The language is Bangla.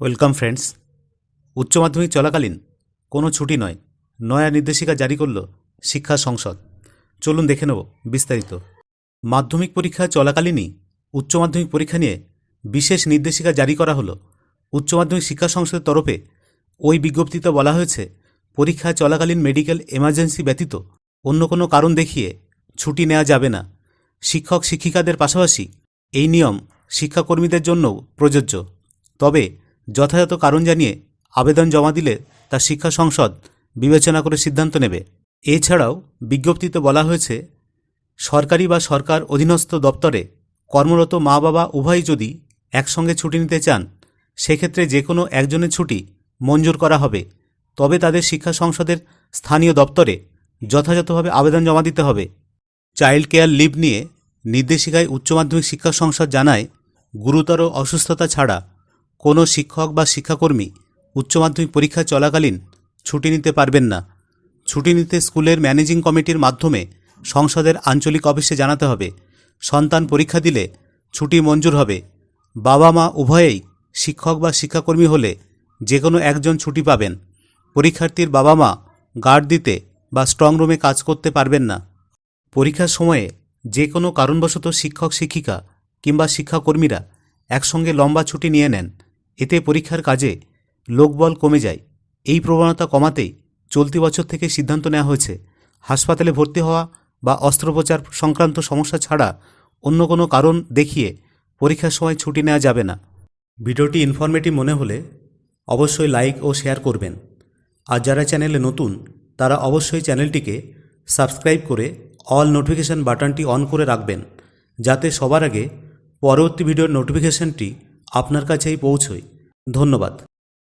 Welcome friends. উচ্চ মাধ্যমিক চলাকালীন কোনো ছুটি নয়, নয়া নির্দেশিকা জারি করল শিক্ষা সংসদ। চলুন দেখে নেব বিস্তারিত। মাধ্যমিক পরীক্ষা চলাকালীনই উচ্চ মাধ্যমিক পরীক্ষা নিয়ে বিশেষ নির্দেশিকা জারি করা হলো। উচ্চ মাধ্যমিক শিক্ষা সংসদের তরফে ওই বিজ্ঞপ্তিতে বলা হয়েছে, পরীক্ষা চলাকালীন মেডিকেল এমার্জেন্সি ব্যতীত অন্য কোনো কারণ দেখিয়ে ছুটি নেওয়া যাবে না। শিক্ষক শিক্ষিকাদের পাশাপাশি এই নিয়ম শিক্ষাকর্মীদের জন্যও প্রযোজ্য। তবে যথাযথ কারণ জানিয়ে আবেদন জমা দিলে তা শিক্ষা সংসদ বিবেচনা করে সিদ্ধান্ত নেবে। এছাড়াও বিজ্ঞপ্তিতে বলা হয়েছে, সরকারি বা সরকার অধীনস্থ দপ্তরে কর্মরত মা বাবা উভয়ই যদি একসঙ্গে ছুটি নিতে চান, সেক্ষেত্রে যে কোনো একজনের ছুটি মঞ্জুর করা হবে। তবে তাদের শিক্ষা সংসদের স্থানীয় দপ্তরে যথাযথভাবে আবেদন জমা দিতে হবে। চাইল্ড কেয়ার লিভ নিয়ে নির্দেশিকায় উচ্চ মাধ্যমিক শিক্ষা সংসদ জানায়, গুরুতর অসুস্থতা ছাড়া কোনো শিক্ষক বা শিক্ষাকর্মী উচ্চ মাধ্যমিক পরীক্ষা চলাকালীন ছুটি নিতে পারবেন না। ছুটি নিতে স্কুলের ম্যানেজিং কমিটির মাধ্যমে সংসদের আঞ্চলিক অফিসে জানাতে হবে। সন্তান পরীক্ষা দিলে ছুটি মঞ্জুর হবে। বাবা মা উভয়েই শিক্ষক বা শিক্ষাকর্মী হলে যে কোনো একজন ছুটি পাবেন। পরীক্ষার্থীর বাবা মা গার্ড দিতে বা স্ট্রং রুমে কাজ করতে পারবেন না। পরীক্ষার সময়ে যে কোনো কারণবশত শিক্ষক শিক্ষিকা কিংবা শিক্ষাকর্মীরা একসঙ্গে লম্বা ছুটি নিয়ে নেন। এতে পরীক্ষার কাজে লোকবল কমে যায়। এই প্রবণতা কমাতেই চলতি বছর থেকে সিদ্ধান্ত নেওয়া হয়েছে। হাসপাতালে ভর্তি হওয়া বা অস্ত্রোপচার সংক্রান্ত সমস্যা ছাড়া অন্য কোনো কারণ দেখিয়ে পরীক্ষার সময় ছুটি নেওয়া যাবে না। ভিডিওটি ইনফরমেটিভ মনে হলে অবশ্যই লাইক ও শেয়ার করবেন। আর যারা চ্যানেলে নতুন, তারা অবশ্যই চ্যানেলটিকে সাবস্ক্রাইব করে অল নোটিফিকেশান বাটনটি অন করে রাখবেন, যাতে সবার আগে পরবর্তী ভিডিওর নোটিফিকেশানটি আপনার কাছেই পৌঁছই। ধন্যবাদ।